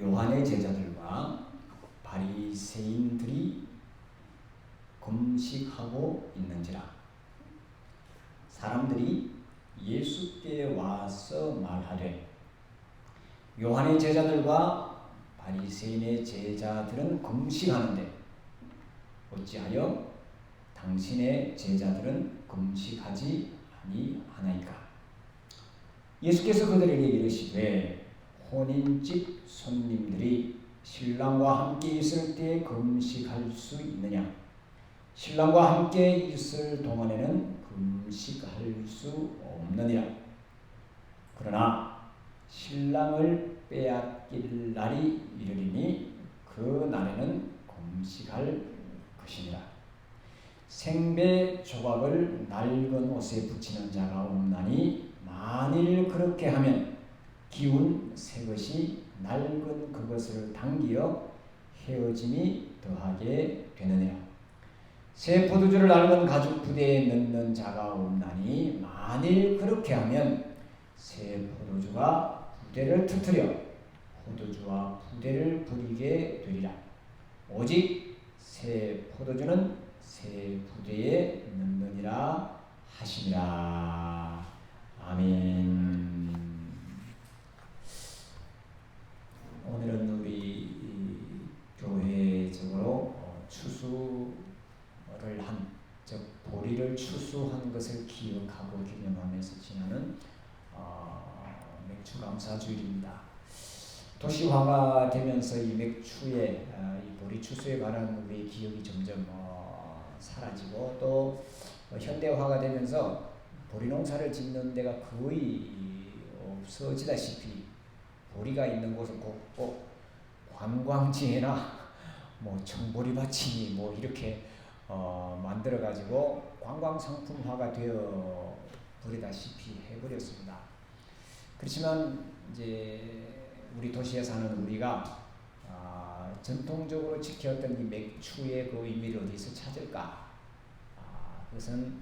요한의 제자들과 바리새인들이 금식하고 있는지라. 사람들이 예수께 와서 말하되 요한의 제자들과 바리새인의 제자들은 금식하는데 어찌하여 당신의 제자들은 금식하지 아니하나이까? 예수께서 그들에게 이르시되 혼인집 손님들이 신랑과 함께 있을 때 금식할 수 있느냐? 신랑과 함께 있을 동안에는 금식할 수 없느니라. 그러나 신랑을 빼앗길 날이 이르리니 그 날에는 금식할 것이니라. 생배 조각을 낡은 옷에 붙이는 자가 없나니 만일 그렇게 하면 기운 새 것이 낡은 그것을 당기어 헤어짐이 더하게 되느니라. 새 포도주를 낡은 가죽 부대에 넣는 자가 없나니 만일 그렇게 하면 새 포도주가 부대를 터뜨려 포도주와 부대를 부리게 되리라. 오직 새 포도주는 새 부대에 넣느니라 하시니라. 아멘. 오늘은 우리 교회적으로 어, 추수를 한, 즉 보리를 추수한 것을 기억하고 기념하면서 지나는 어, 맥주 감사주일입니다. 도시화가 되면서 이 맥주에 어, 이 보리 추수에 관한 우리 기억이 점점 어, 사라지고 또 현대화가 되면서 보리 농사를 짓는 데가 거의 없어지다시피 보리가 있는 곳은 꼭, 꼭 관광지나 뭐 청보리밭이니 뭐 이렇게 어, 만들어 가지고 관광 상품화가 되어 버리다시피 해버렸습니다. 그렇지만 이제 우리 도시에 사는 우리가 아, 전통적으로 지켰던 이 맥주의 그 의미를 어디서 찾을까? 아, 그것은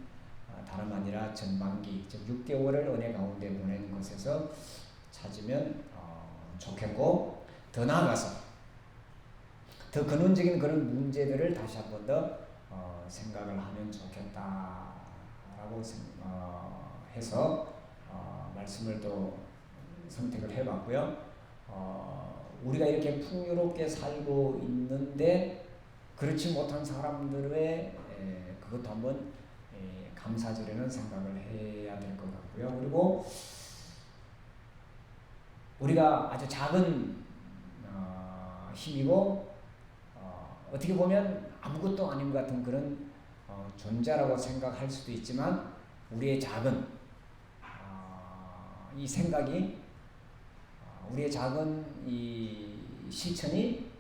아, 다름 아니라 전반기, 즉 6개월을 은혜 가운데 보내는 것에서 찾으면 어, 좋겠고 더 나아가서 더 근원적인 그런 문제들을 다시 한 번 더 어, 생각을 하면 좋겠다라고 어, 해서 어, 말씀을 또 선택을 해봤고요. 어, 우리가 이렇게 풍요롭게 살고 있는데 그렇지 못한 사람들의 에, 그것도 한번 에, 감사드리는 생각을 해야 될 것 같고요. 그리고 우리가 아주 작은 어, 힘이고 어, 떻게 보면 아무것도 아닌 것 같은 그런 어, 존재라고 생각할 수도 있지만 우리의 작은 어, 이 생각이 어, 우리의 작은 이 실천이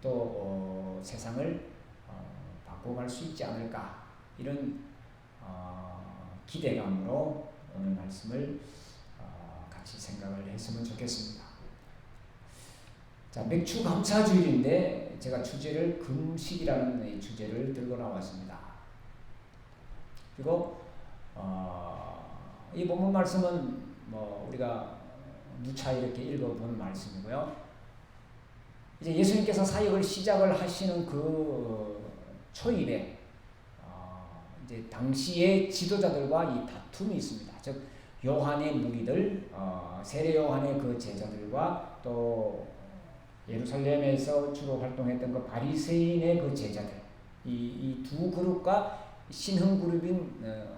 또 어, 세상을 어, 바꿔갈 수 있지 않을까 이런 기대감으로 오늘 말씀을 같이 생각을 했으면 좋겠습니다. 자, 맥주 감사주일인데 제가 주제를 금식이라는 주제를 들고 나왔습니다. 그리고 어, 이 본문 말씀은 뭐 우리가 누차 이렇게 읽어본 말씀이고요. 이제 예수님께서 사역을 시작을 하시는 그 초입에 어, 이제 당시의 지도자들과 이 다툼이 있습니다. 즉 요한의 무리들, 어, 세례 요한의 그 제자들과 또 예루살렘에서 주로 활동했던 그 바리새인의 그 제자들, 이 두 그룹과 신흥 그룹인 어,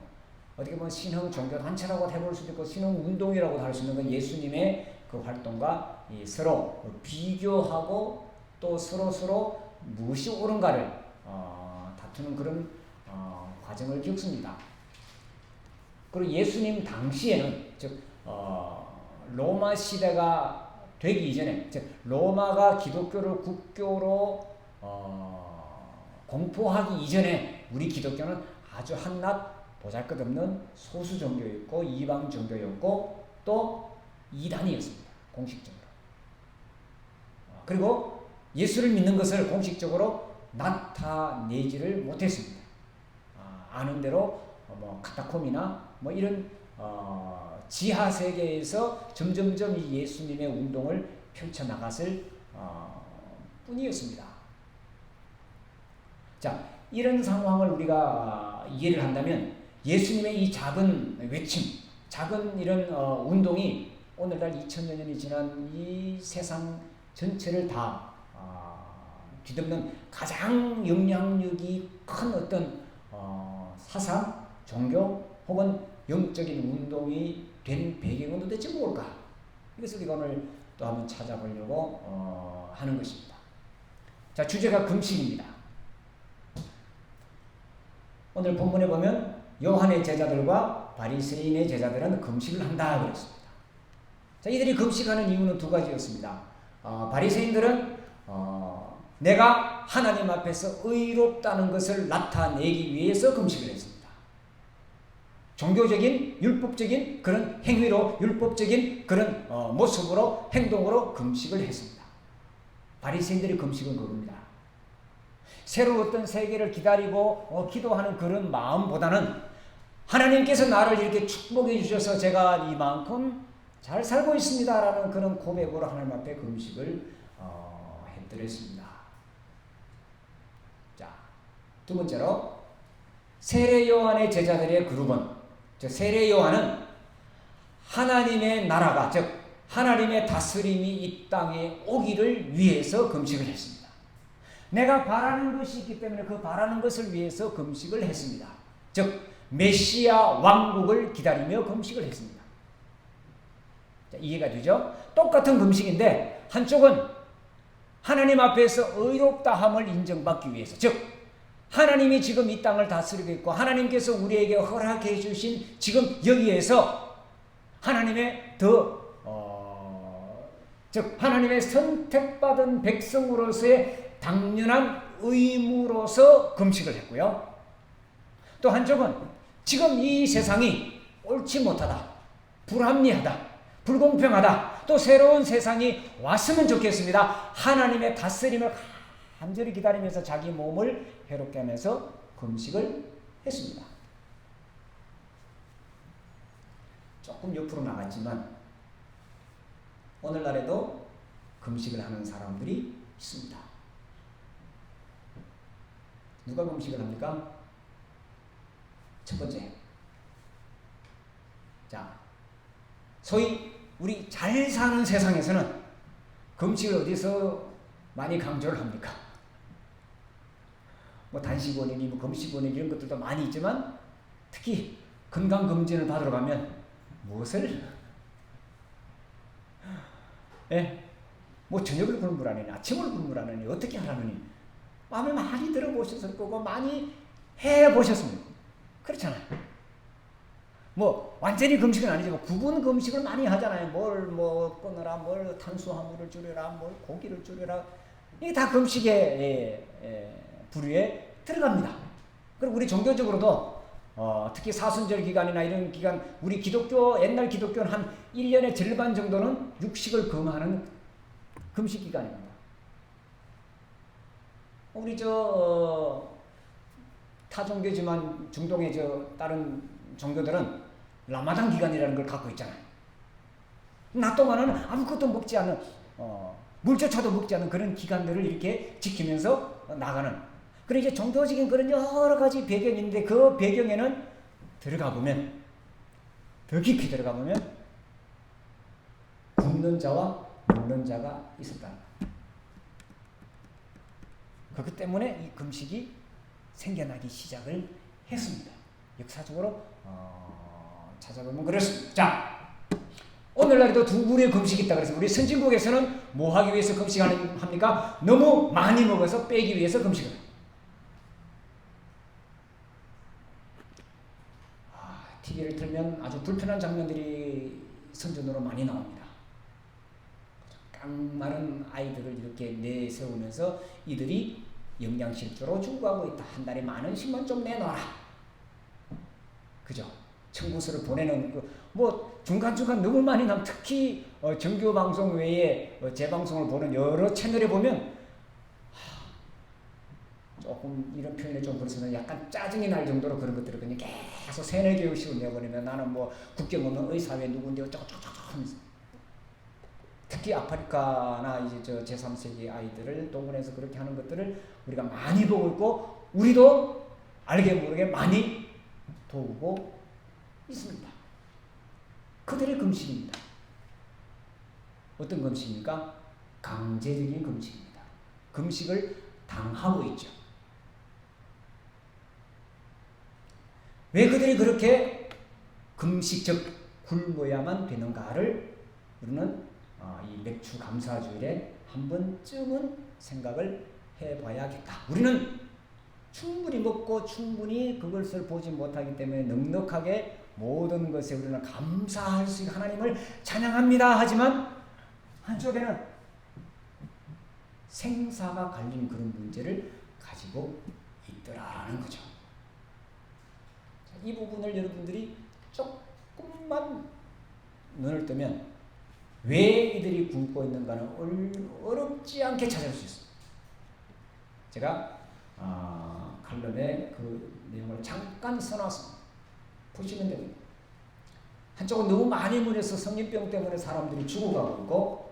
어떻게 보면 신흥 종교 단체라고 해볼 수도 있고 신흥 운동이라고 할 수 있는 그 예수님의 그 활동과 서로 비교하고 또 서로 서로 무엇이 옳은가를 어, 다투는 그런 어, 과정을 겪습니다. 그리고 예수님 당시에는 즉 어, 로마 시대가 되기 이전에 즉 로마가 기독교를 국교로 어, 공포하기 이전에 우리 기독교는 아주 한낱 보잘것없는 소수 종교였고 이방 종교였고 또 이단이었습니다. 공식적으로. 어, 그리고 예수를 믿는 것을 공식적으로 나타내지를 못했습니다. 아, 아는 대로 뭐 카타콤이나 뭐 이런 어, 지하 세계에서 점점점 이 예수님의 운동을 펼쳐 나갔을 어, 뿐이었습니다. 자, 이런 상황을 우리가 이해를 한다면 예수님의 이 작은 외침, 작은 이런 어, 운동이 오늘날 2000여 년이 지난 이 세상 전체를 다 어, 뒤덮는 가장 영향력이 큰 어떤 어, 사상, 종교 혹은 영적인 운동이 된 배경은 도대체 뭘까? 이것을 오늘 또 한번 찾아보려고 어, 하는 것입니다. 자, 주제가 금식입니다. 오늘 본문에 보면 요한의 제자들과 바리새인의 제자들은 금식을 한다 그랬습니다. 자, 이들이 금식하는 이유는 두 가지였습니다. 어, 바리새인들은 어, 내가 하나님 앞에서 의롭다는 것을 나타내기 위해서 금식을 했습니다. 종교적인 율법적인 그런 행위로 율법적인 그런 어, 모습으로 행동으로 금식을 했습니다. 바리새인들의 금식은 그겁니다. 새로 어떤 세계를 기다리고 어, 기도하는 그런 마음보다는 하나님께서 나를 이렇게 축복해 주셔서 제가 이만큼 잘 살고 있습니다라는 그런 고백으로 하나님 앞에 금식을 어, 해드렸습니다. 자, 두 번째로 세례 요한의 제자들의 그룹은 즉 세례 요한은 하나님의 나라가 즉 하나님의 다스림이 이 땅에 오기를 위해서 금식을 했습니다. 내가 바라는 것이 있기 때문에 그 바라는 것을 위해서 금식을 했습니다. 즉 메시아 왕국을 기다리며 금식을 했습니다. 자, 이해가 되죠? 똑같은 금식인데 한쪽은 하나님 앞에서 의롭다함을 인정받기 위해서 즉 하나님이 지금 이 땅을 다스리고 있고 하나님께서 우리에게 허락해 주신 지금 여기에서 하나님의 더 어, 즉 하나님의 선택받은 백성으로서의 당연한 의무로서 금식을 했고요. 또 한쪽은 지금 이 세상이 옳지 못하다, 불합리하다, 불공평하다, 또 새로운 세상이 왔으면 좋겠습니다. 하나님의 다스림을 간절히 기다리면서 자기 몸을 해롭게 하면서 금식을 했습니다. 조금 옆으로 나갔지만 오늘날에도 금식을 하는 사람들이 있습니다. 누가 금식을 합니까? 첫 번째. 자, 소위 우리 잘 사는 세상에서는 금식을 어디서 많이 강조를 합니까? 뭐 단식 원인이 뭐 금식 원인 이런 것들도 많이 있지만 특히 건강 검진을 받으러 가면 무엇을 예, 뭐 저녁을 굶으라느니 아침을 굶으라느니 어떻게 하라느니 마음에 많이 들어보셨을 거고 많이 해보셨습니다. 그렇잖아요. 뭐 완전히 금식은 아니지만 부분 금식을 많이 하잖아요. 뭘 뭐 끊어라, 뭘 탄수화물을 줄여라, 뭘 고기를 줄여라. 이게 다 금식의 예, 예, 부류에 들어갑니다. 그리고 우리 종교적으로도 어, 특히 사순절 기간이나 이런 기간 우리 기독교 옛날 기독교는 한 1년의 절반 정도는 육식을 금하는 금식 기간입니다. 우리 저 어, 타종교지만 중동의 저 다른 종교들은 라마단 기간이라는 걸 갖고 있잖아요. 낮 동안은 아무것도 먹지 않은 어, 물조차도 먹지 않은 그런 기간들을 이렇게 지키면서 나가는 그런 이제 종교적인 그런 여러 가지 배경이 있는데 그 배경에는 들어가 보면 더 깊이 들어가 보면 굶는 자와 먹는 자가 있었다. 그것 때문에 이 금식이 생겨나기 시작을 했습니다. 역사적으로 어, 찾아보면 그렇습니다. 자, 오늘날에도 두 부류의 금식이 있다 그래서 우리 선진국에서는 뭐 하기 위해서 금식하는 합니까? 너무 많이 먹어서 빼기 위해서 금식을. 아, TV를 틀면 아주 불편한 장면들이 선전으로 많이 나옵니다. 깡마른 아이들을 이렇게 내세우면서 이들이 영양실조로 죽어가고 있다. 한 달에 만 원씩만 좀 내놔라. 그죠? 청구서를 보내는 그 뭐 중간중간 너무 많이 남 특히 어, 정규 방송 외에 어, 재방송을 보는 여러 채널에 보면 하, 조금 이런 표현을 좀 그래서 약간 짜증이 날 정도로 그런 것들을 그냥 계속 세네 개씩을 내보내면 나는 뭐 국경 없는 의사회 누군데 어쩌고저쩌고 하면서 특히 아프리카나 이제 저 제3세계 아이들을 동원해서 그렇게 하는 것들을 우리가 많이 보고 있고 우리도 알게 모르게 많이 도우고 있습니다. 그들의 금식입니다. 어떤 금식입니까? 강제적인 금식입니다. 금식을 당하고 있죠. 왜 그들이 그렇게 금식적 굶어야만 되는가를 우리는 어, 이 맥주 감사주일에 한 번쯤은 생각을 해봐야겠다. 우리는 충분히 먹고 충분히 그것을 보지 못하기 때문에 넉넉하게 모든 것에 우리는 감사할 수 있는 하나님을 찬양합니다. 하지만 한쪽에는 생사가 갈린 그런 문제를 가지고 있더라는 거죠. 이 부분을 여러분들이 조금만 눈을 뜨면 왜 이들이 굶고 있는가는 어렵지 않게 찾을 수 있습니다. 제가 어, 칼럼에 그 내용을 잠깐 써놨습니다. 보시면 됩니다. 한쪽은 너무 많이 문해서 성인병 때문에 사람들이 죽어가고 있고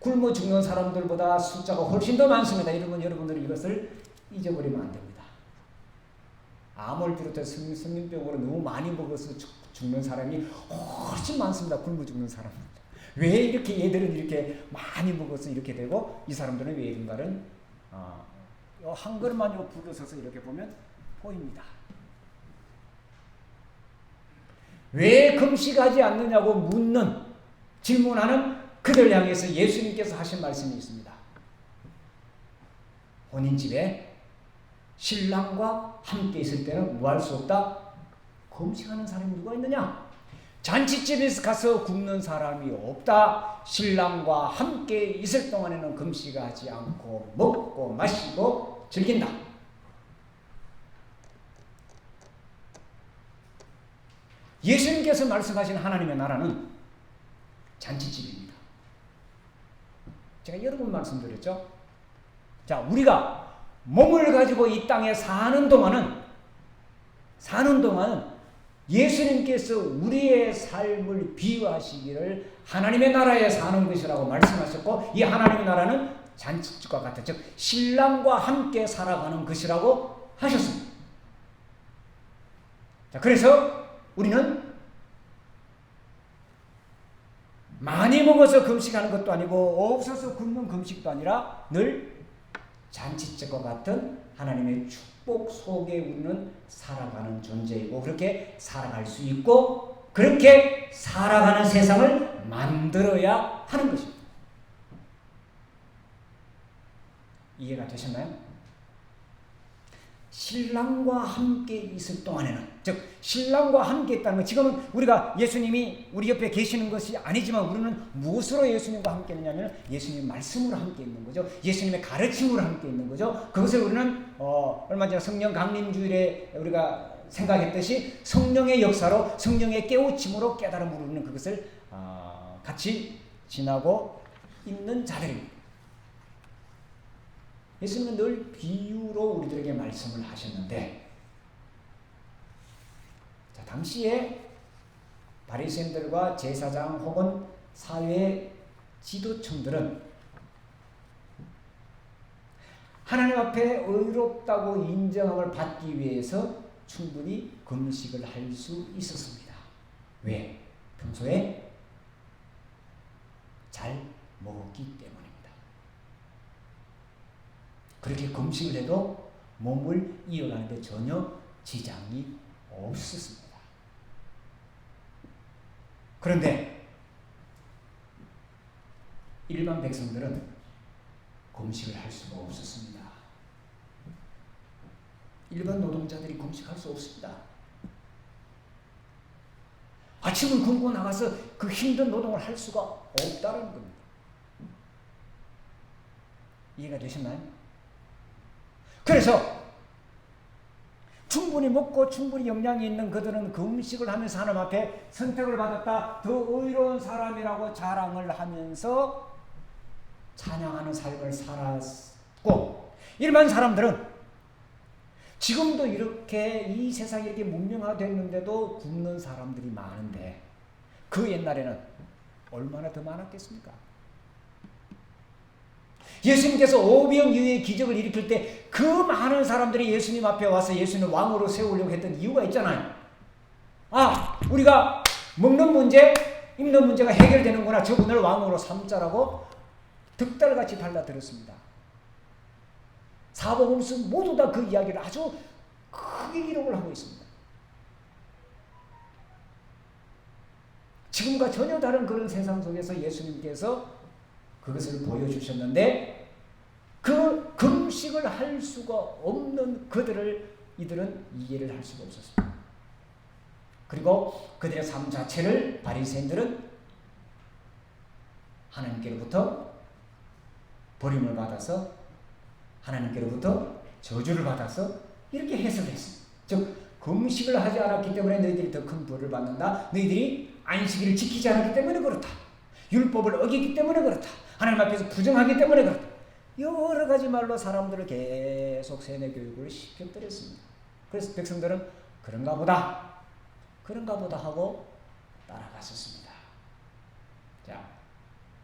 굶어 죽는 사람들보다 숫자가 훨씬 더 많습니다. 이러면 여러분들이 이것을 잊어버리면 안 됩니다. 암을 성인, 성인병으로 너무 많이 먹어서 죽는 사람이 훨씬 많습니다. 굶어 죽는 사람. 왜 이렇게 얘들은 이렇게 많이 먹어서 이렇게 되고 이 사람들은 왜 이런가는 어, 한 걸음만 요 불러서서 이렇게 보면 보입니다. 왜 금식하지 않느냐고 묻는 질문하는 그들 향해서 예수님께서 하신 말씀이 있습니다. 본인 집에 신랑과 함께 있을 때는 뭐 할 수 없다? 금식하는 사람이 누가 있느냐? 잔치집에서 가서 굶는 사람이 없다. 신랑과 함께 있을 동안에는 금식하지 않고 먹고 마시고 즐긴다. 예수님께서 말씀하신 하나님의 나라는 잔치집입니다. 제가 여러 번 말씀드렸죠. 자, 우리가 몸을 가지고 이 땅에 사는 동안은 사는 동안은 예수님께서 우리의 삶을 비유하시기를 하나님의 나라에 사는 것이라고 말씀하셨고 이 하나님의 나라는 잔치집과 같은 즉 신랑과 함께 살아가는 것이라고 하셨습니다. 자, 그래서 우리는 많이 먹어서 금식하는 것도 아니고 없어서 굶는 금식도 아니라 늘 잔치집과 같은 하나님의 축복 속에 우리는 살아가는 존재이고 그렇게 살아갈 수 있고 그렇게 살아가는 세상을 만들어야 하는 것입니다. 이해가 되셨나요? 신랑과 함께 있을 동안에는 즉 신랑과 함께 있다는 건 지금은 우리가 예수님이 우리 옆에 계시는 것이 아니지만 우리는 무엇으로 예수님과 함께 있느냐면 예수님 말씀으로 함께 있는 거죠. 예수님의 가르침으로 함께 있는 거죠. 그것을 우리는 어, 얼마 전에 성령 강림 주일에 우리가 생각했듯이 성령의 역사로 성령의 깨우침으로 깨달음으로 우리는 그것을 어, 같이 지나고 있는 자들입니다. 예수님은 늘 비유로 우리들에게 말씀을 하셨는데 자, 당시에 바리새인들과 제사장 혹은 사회 지도층들은 하나님 앞에 의롭다고 인정함을 받기 위해서 충분히 금식을 할 수 있었습니다. 왜? 평소에 잘 먹었기 때문에. 그렇게 금식을 해도 몸을 이어가는데 전혀 지장이 없었습니다. 그런데 일반 백성들은 금식을 할 수가 없었습니다. 일반 노동자들이 금식할 수 없습니다. 아침을 굶고 나가서 그 힘든 노동을 할 수가 없다는 겁니다. 이해가 되셨나요? 그래서 충분히 먹고 충분히 영양이 있는 그들은 그 음식을 하면서 하나님 앞에 선택을 받았다. 더 의로운 사람이라고 자랑을 하면서 찬양하는 삶을 살았고 일반 사람들은 지금도 이렇게 이 세상이 이렇게 문명화됐는데도 굶는 사람들이 많은데 그 옛날에는 얼마나 더 많았겠습니까? 예수님께서 오병이어의 기적을 일으킬 때 그 많은 사람들이 예수님 앞에 와서 예수님 왕으로 세우려고 했던 이유가 있잖아요. 아, 우리가 먹는 문제, 입는 문제가 해결되는구나. 저분을 왕으로 삼자라고 득달같이 발라들었습니다. 사복음서 모두 다 그 이야기를 아주 크게 기록을 하고 있습니다. 지금과 전혀 다른 그런 세상 속에서 예수님께서 그것을 보여주셨는데 그 금식을 할 수가 없는 그들을 이들은 이해를 할 수가 없었습니다. 그리고 그들의 삶 자체를 바리새인들은 하나님께로부터 버림을 받아서 하나님께로부터 저주를 받아서 이렇게 해석했습니다. 즉 금식을 하지 않았기 때문에 너희들이 더 큰 벌을 받는다. 너희들이 안식일을 지키지 않았기 때문에 그렇다. 율법을 어기기 때문에 그렇다. 하나님 앞에서 부정하기 때문에 그렇다. 여러 가지 말로 사람들을 계속 세뇌 교육을 시켜드렸습니다. 그래서 백성들은 그런가 보다, 그런가 보다 하고 따라갔었습니다. 자,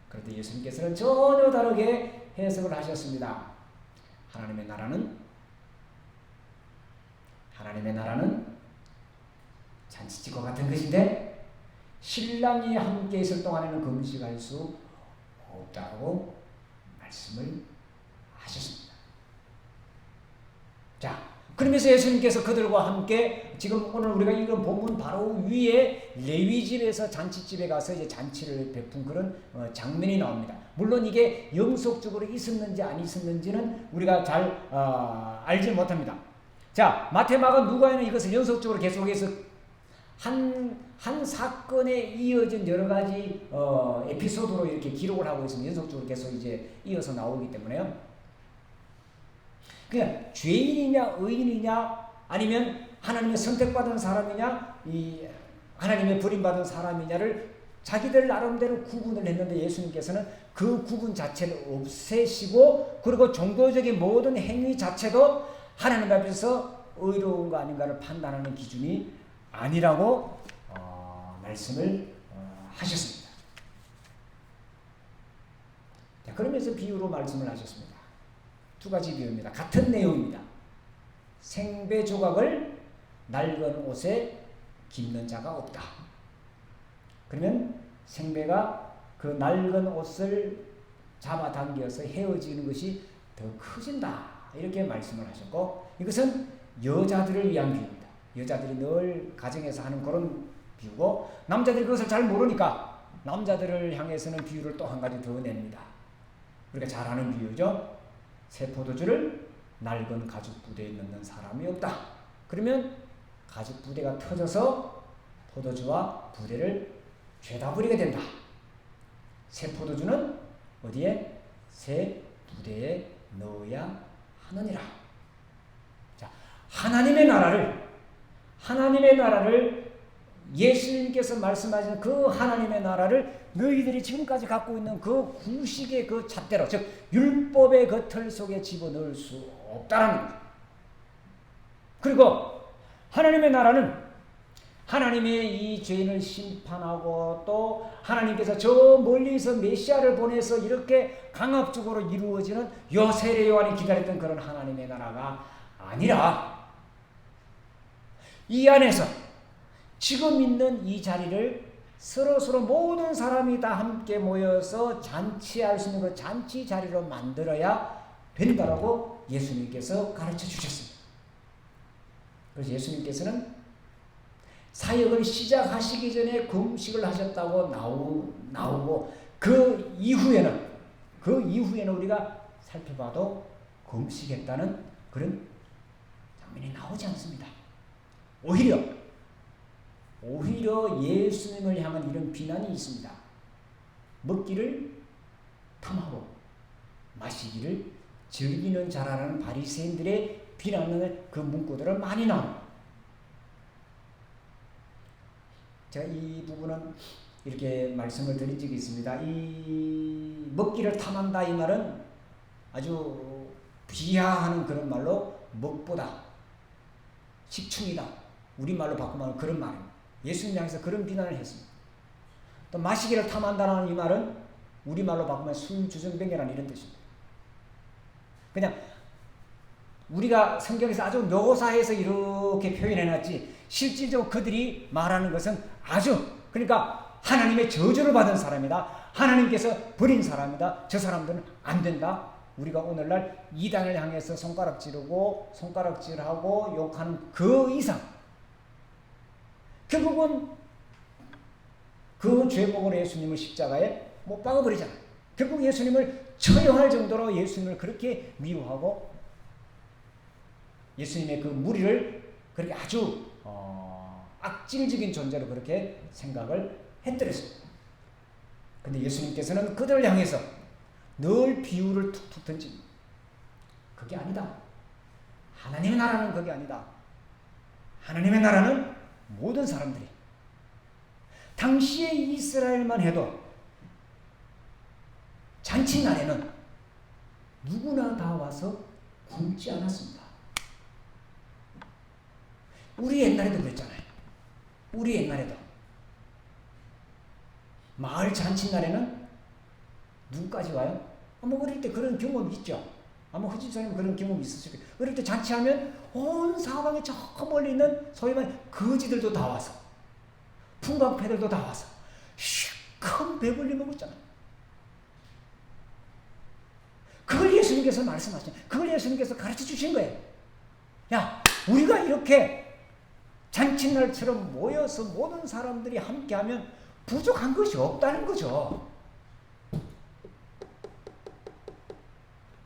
그런데 예수님께서는 전혀 다르게 해석을 하셨습니다. 하나님의 나라는 하나님의 나라는 잔치집과 같은 것인데 신랑이 함께 있을 동안에는 금식할 수 없다고 말씀을 하셨습니다. 자, 그러면서 예수님께서 그들과 함께 지금 오늘 우리가 읽은 본문 바로 위에 레위 집에서 잔치집에 가서 이제 잔치를 베푼 그런 어, 장면이 나옵니다. 물론 이게 영속적으로 있었는지 안 있었는지는 우리가 잘 어, 알지 못합니다. 자, 마테마가 누가에는 이것을 연속적으로 계속해서 한, 한 사건에 이어진 여러 가지 어, 에피소드로 이렇게 기록을 하고 있으면 연속적으로 계속 이제 이어서 나오기 때문에요. 그냥 죄인이냐 의인이냐 아니면 하나님의 선택받은 사람이냐 이 하나님의 버림받은 사람이냐를 자기들 나름대로 구분을 했는데 예수님께서는 그 구분 자체를 없애시고 그리고 종교적인 모든 행위 자체도 하나님 앞에서 의로운 거 아닌가를 판단하는 기준이 아니라고 어, 말씀을 어, 하셨습니다. 자, 그러면서 비유로 말씀을 하셨습니다. 두 가지 비유입니다. 같은 내용입니다. 생배 조각을 낡은 옷에 깁는 자가 없다. 그러면 생배가 그 낡은 옷을 잡아당겨서 헤어지는 것이 더 커진다. 이렇게 말씀을 하셨고 이것은 여자들을 위한 비유입니다. 여자들이 늘 가정에서 하는 그런 비유고 남자들이 그것을 잘 모르니까 남자들을 향해서는 비유를 또 한 가지 더 냅니다. 우리가 잘 아는 비유죠. 새 포도주를 낡은 가죽 부대에 넣는 사람이 없다. 그러면 가죽 부대가 터져서 포도주와 부대를 죄다 버리게 된다. 새 포도주는 어디에? 새 부대에 넣어야 하느니라. 자, 하나님의 나라를 하나님의 나라를 예수님께서 말씀하신 그 하나님의 나라를 너희들이 지금까지 갖고 있는 그 구식의 그 잣대로 즉 율법의 그 틀 속에 집어넣을 수 없다는 거죠. 그리고 하나님의 나라는 하나님의 이 죄인을 심판하고 또 하나님께서 저 멀리서 메시아를 보내서 이렇게 강압적으로 이루어지는 요세례 요한이 기다렸던 그런 하나님의 나라가 아니라 이 안에서 지금 있는 이 자리를 서로 서로 모든 사람이 다 함께 모여서 잔치할 수 있는 그 잔치 자리로 만들어야 된다라고 예수님께서 가르쳐 주셨습니다. 그래서 예수님께서는 사역을 시작하시기 전에 금식을 하셨다고 나오, 나오고 그 이후에는 그 이후에는 우리가 살펴봐도 금식했다는 그런 장면이 나오지 않습니다. 오히려 오히려 예수님을 향한 이런 비난이 있습니다. 먹기를 탐하고 마시기를 즐기는 자라는 바리새인들의 비난을 그 문구들을 많이 나옵니다. 제가 이 부분은 이렇게 말씀을 드린 적이 있습니다. 이 먹기를 탐한다 이 말은 아주 비하하는 그런 말로 먹보다 식충이다. 우리말로 바꾸면 그런 말입니다. 예수님 향해서 그런 비난을 했습니다. 또 마시기를 탐한다는 이 말은 우리말로 바꾸면 술주정뱅이라는 이런 뜻입니다. 그냥 우리가 성경에서 아주 묘사해서 이렇게 표현해놨지 실질적으로 그들이 말하는 것은 아주 그러니까 하나님의 저주를 받은 사람이다. 하나님께서 버린 사람이다. 저 사람들은 안 된다. 우리가 오늘날 이단을 향해서 손가락질하고 손가락질하고 욕하는 그 이상 결국은 그 죄목으로 예수님을 십자가에 못 박아버리잖아요. 결국 예수님을 처형할 정도로 예수님을 그렇게 미워하고 예수님의 그 무리를 그렇게 아주 어, 악질적인 존재로 그렇게 생각을 했더랬습니다. 근데 예수님께서는 그들을 향해서 늘 비유를 툭툭 던집니다. 그게 아니다. 하나님의 나라는 그게 아니다. 하나님의 나라는 모든 사람들이 당시의 이스라엘만 해도 잔치날에는 누구나 다 와서 굶지 않았습니다. 우리 옛날에도 그랬잖아요. 우리 옛날에도 마을 잔치날에는 누구까지 와요? 아마 어릴 때 그런 경험 있죠. 아마 허집사님 그런 경험 있으실 거예요. 어릴 때 잔치하면 온 사방에 저 멀리 있는 소위 말해 거지들도 다 와서 풍광패들도 다 와서 큰 배불리 먹었잖아요. 그걸 예수님께서 말씀하신, 그걸 예수님께서 가르쳐 주신 거예요. 야, 우리가 이렇게 잔칫날처럼 모여서 모든 사람들이 함께하면 부족한 것이 없다는 거죠.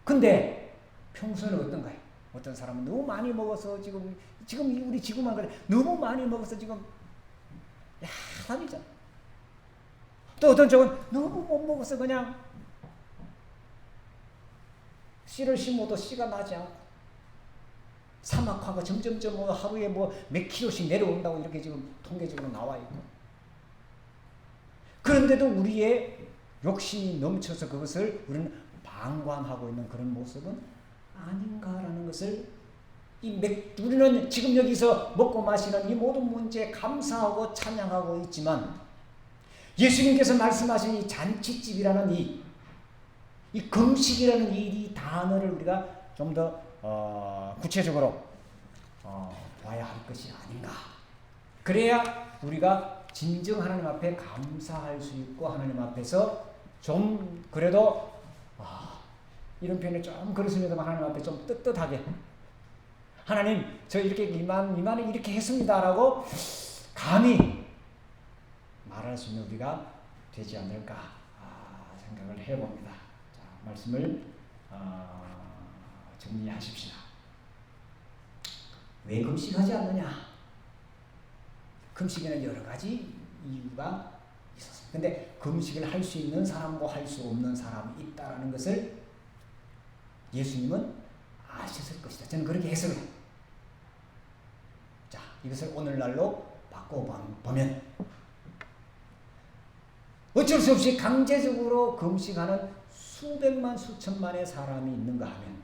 근데 평소에는 어떤가요? 어떤 사람은 너무 많이 먹어서 지금 지금 우리 지구만 그래 너무 많이 먹어서 지금 야단이잖아. 또 어떤 쪽은 너무 못 먹어서 그냥 씨를 심어도 씨가 나지 않고 사막화가 점점점 뭐 하루에 뭐 몇 킬로씩 내려온다고 이렇게 지금 통계적으로 나와 있고 그런데도 우리의 욕심이 넘쳐서 그것을 우리는 방관하고 있는 그런 모습은 아닌가라는 것을 이 맥, 우리는 지금 여기서 먹고 마시는 이 모든 문제에 감사하고 찬양하고 있지만 예수님께서 말씀하신 이 잔치집이라는 이, 이 금식이라는 이, 이 단어를 우리가 좀더 어, 구체적으로 어, 봐야 할 것이 아닌가. 그래야 우리가 진정 하나님 앞에 감사할 수 있고 하나님 앞에서 좀 그래도 이런 표현을 좀 그렇습니다만 하나님 앞에 좀 떳떳하게 하나님 저 이렇게 이만 이만을 이렇게 했습니다라고 감히 말할 수 있는 우리가 되지 않을까 아, 생각을 해봅니다. 자 말씀을 어, 정리하십시다. 왜 금식하지 않느냐? 금식에는 여러 가지 이유가 있었습니다. 근데 금식을 할 수 있는 사람과 할 수 없는 사람이 있다라는 것을 예수님은 아셨을 것이다. 저는 그렇게 해석을 해요. 자, 이것을 오늘날로 바꿔보면 어쩔 수 없이 강제적으로 금식하는 수백만 수천만의 사람이 있는가 하면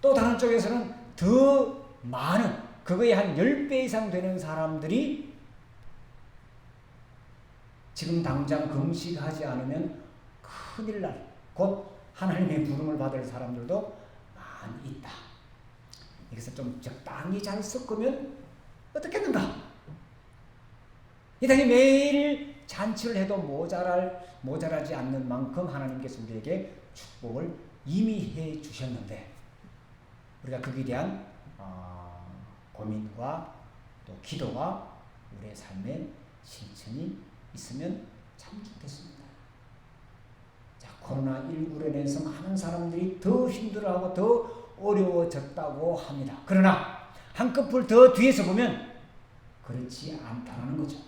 또 다른 쪽에서는 더 많은 그거에 한 10배 이상 되는 사람들이 지금 당장 금식하지 않으면 큰일 날, 곧 하나님의 부름을 받을 사람들도 많이 있다. 여기서 좀 적당히 잘 섞으면 어떻겠는가? 이 땅에 매일 잔치를 해도 모자랄, 모자라지 않는 만큼 하나님께서 우리에게 축복을 이미 해 주셨는데, 우리가 거기에 대한 어, 고민과 또 기도와 우리의 삶의 실천이 있으면 참 좋겠습니다. 자, 코로나19로 인해서 많은 사람들이 더 힘들어하고 더 어려워졌다고 합니다. 그러나 한꺼풀 더 뒤에서 보면 그렇지 않다는 거죠.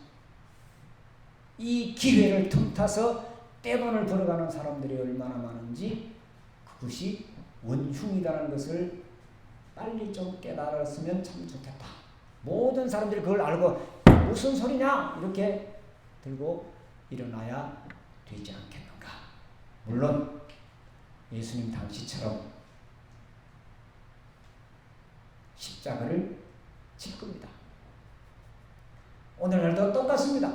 이 기회를 틈타서 떼번을 벌어가는 사람들이 얼마나 많은지 그것이 원흉이라는 것을 빨리 좀 깨달았으면 참 좋겠다. 모든 사람들이 그걸 알고 무슨 소리냐 이렇게 들고 일어나야 되지 않겠는가. 물론 예수님 당시처럼 십자가를 질 겁니다. 오늘날도 똑같습니다.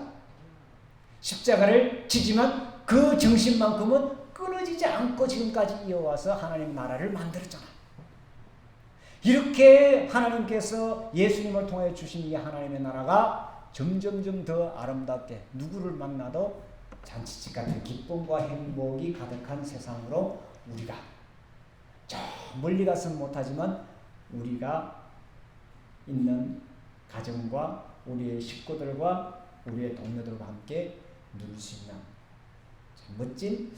십자가를 지지만 그 정신만큼은 끊어지지 않고 지금까지 이어와서 하나님 나라를 만들었잖아. 이렇게 하나님께서 예수님을 통해 주신 이 하나님의 나라가 점점점 더 아름답게 누구를 만나도 잔치집 같은 기쁨과 행복이 가득한 세상으로 우리가 저 멀리 가서는 못하지만 우리가 있는 가정과 우리의 식구들과 우리의 동료들과 함께 누릴 수 있는 참 멋진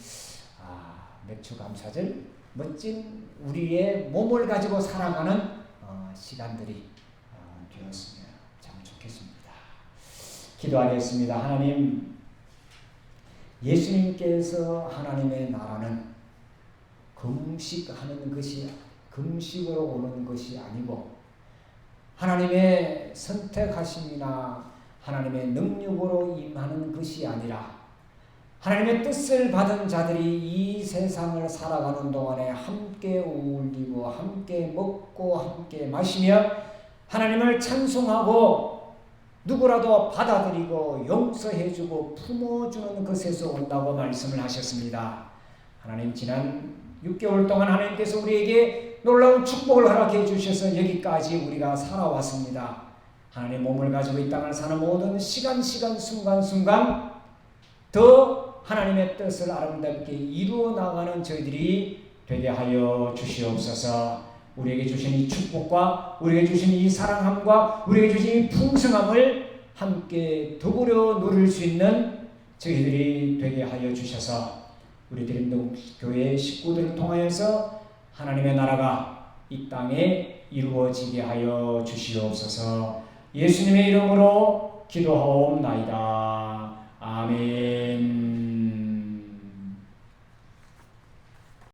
아, 맥주 감사절 멋진 우리의 몸을 가지고 살아가는 어, 시간들이 어, 좋겠습니다. 기도하겠습니다. 하나님 예수님께서 하나님의 나라는 금식하는 것이 금식으로 오는 것이 아니고 하나님의 선택하심이나 하나님의 능력으로 임하는 것이 아니라 하나님의 뜻을 받은 자들이 이 세상을 살아가는 동안에 함께 어울리고 함께 먹고 함께 마시며 하나님을 찬송하고 누구라도 받아들이고 용서해주고 품어주는 것에서 온다고 말씀을 하셨습니다. 하나님 지난 6개월 동안 하나님께서 우리에게 놀라운 축복을 허락해 주셔서 여기까지 우리가 살아왔습니다. 하나님 몸을 가지고 이 땅을 사는 모든 시간 시간 순간 순간 더 하나님의 뜻을 아름답게 이루어 나가는 저희들이 되게 하여 주시옵소서. 우리에게 주신 이 축복과 우리에게 주신 이 사랑함과 우리에게 주신 이 풍성함을 함께 더불어 누릴 수 있는 저희들이 되게 하여 주셔서 우리 드림동 교회 식구들을 통하여서 하나님의 나라가 이 땅에 이루어지게 하여 주시옵소서. 예수님의 이름으로 기도하옵나이다. 아멘.